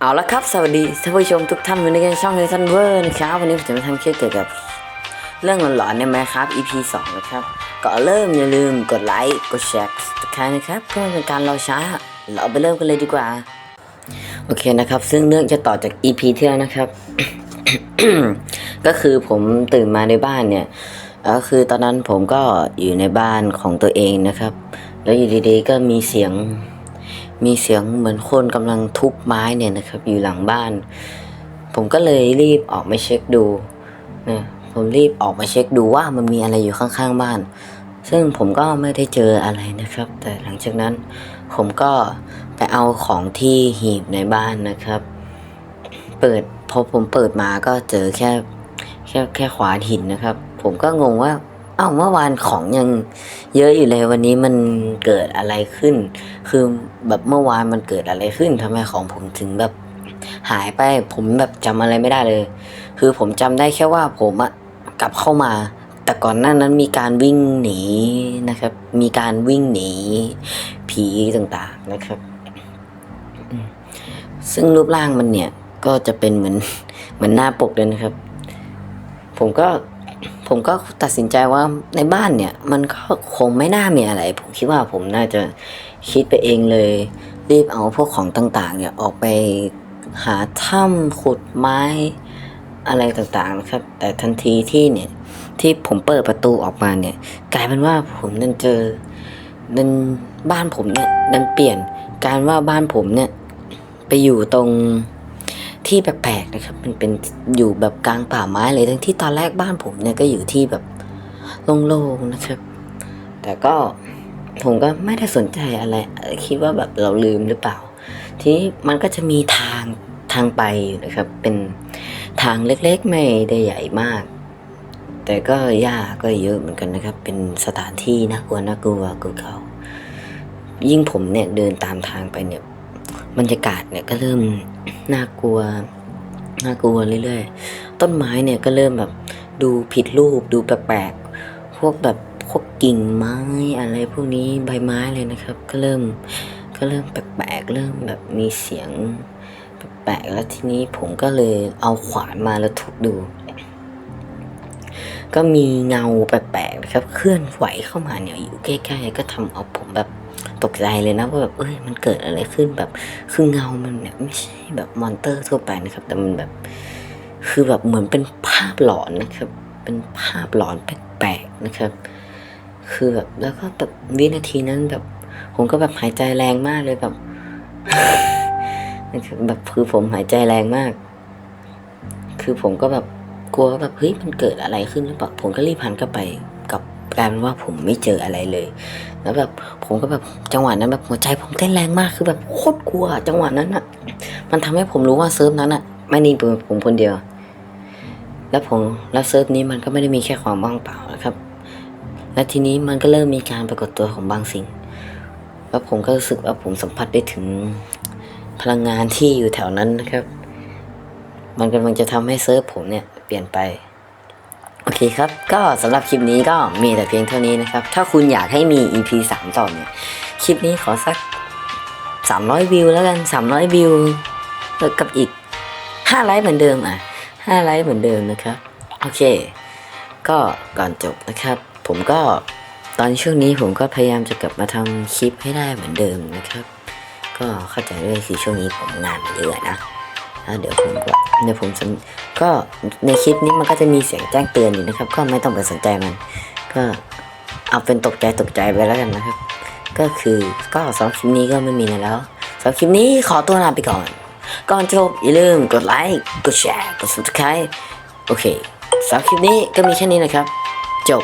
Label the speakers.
Speaker 1: เอาละครับ สวัสดีท่านผู้ชมทุกท่านวันนี้กันช่องเซนเวอร์นะครับวันนี้ผมจะมาทำคลิปเกี่ยวกับ เรื่องหลอนๆในแมครับ EP 2 นะครับก่อนเริ่มอย่าลืมกดไลค์กดแชร์กดติดตามนะครับเพื่อเป็นการรอช้า เราไปเริ่มกันเลยดีกว่า โอเคนะครับ ซึ่งเรื่องจะต่อจาก EP ที่แล้วนะครับ ก็คือผมตื่นมาในบ้านเนี่ยก็คือตอนนั้นผมก็อยู่ในบ้านของตัวเองนะครับ แล้วอยู่ดีๆก็มีเสียง มีเสียงเหมือนคนกำลังทุบไม้เนี่ยนะครับ อยู่หลังบ้าน ผมก็เลยรีบออกมาเช็คดูนะผมรีบออกมาเช็คดูว่ามันมีอะไรอยู่ข้างๆบ้าน ซึ่งผมก็ไม่ได้เจออะไรนะครับ แต่หลังจากนั้น ผมก็ไปเอาของที่หีบในบ้านนะครับ เปิดพอผมเปิดมาก็เจอแค่แค่แค่ขวานหินนะครับ ผมก็งงว่า เอ้าเมื่อวานของยังเยอะอยู่เลยวันนี้มันเกิดอะไรขึ้น คือแบบเมื่อวานมันเกิดอะไรขึ้นทำไมของผมถึงแบบหายไป ผมแบบจำอะไรไม่ได้เลย คือผมจำได้แค่ว่าผมอะกลับเข้ามา แต่ก่อนหน้านั้นมีการวิ่งหนีนะครับ มีการวิ่งหนีผีต่างๆนะครับ ซึ่งรูปร่างมันเนี่ยก็จะเป็นเหมือนเหมือนหน้าปกเลยนะครับ ผมก็ ผมก็ตัดสินใจว่าในบ้านเนี่ย มันก็คงไม่น่ามีอะไร ผมคิดว่าผมน่าจะคิดไปเองเลย รีบเอาพวกของต่างๆ เนี่ยออกไปหาถ้ำขุดไม้อะไรต่างๆนะครับ แต่ทันทีที่เนี่ยที่ผมเปิดประตูออกมาเนี่ย กลายเป็นว่าผมนั่นเจอนันบ้านผมเนี่ยนั่นเปลี่ยน การว่าบ้านผมเนี่ยไปอยู่ตรง ที่แปลกๆนะครับ มันเป็นอยู่แบบกลางป่าไม้เลยทั้งที่ตอนแรกบ้านผมเนี่ยก็อยู่ที่แบบโล่งๆนะครับ แต่ก็ผมก็ไม่ได้สนใจอะไร คิดว่าแบบเราลืมหรือเปล่า ทีนี้มันก็จะมีทางทางไปอยู่นะครับ เป็นทางเล็กๆไม่ได้ใหญ่มาก แต่ก็หญ้าก็เยอะเหมือนกันนะครับ เป็นสถานที่น่ากลัวน่ากลัวกูเก่ายิ่งผมเนี่ยเดินตามทางไปเนี่ย บรรยากาศเนี่ยก็เริ่มน่ากลัวน่ากลัวเรื่อยๆ ต้นไม้เนี่ยก็เริ่มแบบดูผิดรูปดูแปลกๆ พวกแบบพวกกิ่งไม้อะไรพวกนี้ใบไม้เลยนะครับ ก็เริ่มก็เริ่มแปลกๆ เริ่มแบบมีเสียงแปลกๆ แล้วทีนี้ผมก็เลยเอาขวานมาแล้วทุบดู ก็มีเงาแปลกๆนะครับ เคลื่อนไหวเข้ามาเนี่ยอยู่ใกล้ๆ ก็ทำเอาผมแบบ ตกใจเลยนะว่าแบบเอ้ยมันเกิดอะไรขึ้นแบบคือเงามันเนี่ยไม่ใช่แบบมอนเตอร์ทั่วไปนะครับ แต่มันแบบคือแบบเหมือนเป็นภาพหลอนนะครับ เป็นภาพหลอนแปลกๆนะครับ คือแบบแล้วก็แบบวินาทีนั้นแบบ ผมก็แบบหายใจแรงมากเลยแบบนะครับแบบคือผมหายใจแรงมาก คือผมก็แบบกลัวแบบเฮ้ยมันเกิดอะไรขึ้นหรือเปล่าผมก็รีบหันกลับไปกับกายเป็นว่าผมไม่เจออะไรเลย แล้วแบบผมก็แบบจังหวะนั้นแบบหัวใจผมเต้นแรงมากคือแบบโคตรกลัวจังหวะนั้นอะมันทำให้ผมรู้ว่าเซิร์ฟนั้นอะไม่ได้เป็นผมคนเดียว แล้วผมแล้วเซิร์ฟนี้มันก็ไม่ได้มีแค่ความว่างเปล่านะครับ และทีนี้มันก็เริ่มมีการปรากฏตัวของบางสิ่ง แล้วผมก็รู้สึกว่าผมสัมผัสได้ถึงพลังงานที่อยู่แถวนั้นนะครับ มันกำลังจะทำให้เซิร์ฟผมเนี่ยเปลี่ยนไป โอเคครับ ก็สำหรับคลิปนี้ก็มีแต่เพียงเท่านี้นะครับ ถ้าคุณอยากให้มี EP 3 ต่อเนี่ย คลิปนี้ขอสัก 300 วิวแล้วกัน 300 วิวแล้วกับอีก 5 ไลค์เหมือนเดิมอะ 5 ไลค์เหมือนเดิมนะครับ โอเค ก็ก่อนจบนะครับ ผมก็ตอนช่วงนี้ผมก็พยายามจะกลับมาทำคลิปให้ได้เหมือนเดิมนะครับ ก็เข้าใจด้วยคือช่วงนี้ผมงานเยอะนะ เดี๋ยวผมก็เดี๋ยวผมก็ในคลิปนี้มันก็จะมีเสียงแจ้งเตือนอยู่นะครับ ก็ไม่ต้องไปสนใจมัน ก็เอาเป็นตกใจตกใจไปแล้วกันนะครับ ก็คือก็สำหรับคลิปนี้ก็ไม่มีอะไรแล้วสำหรับคลิปนี้ขอตัวลาไปก่อน ก่อนจบอย่าลืมกดไลค์กดแชร์กด subscribe โอเคสำหรับคลิปนี้ก็มีแค่นี้นะครับ จบ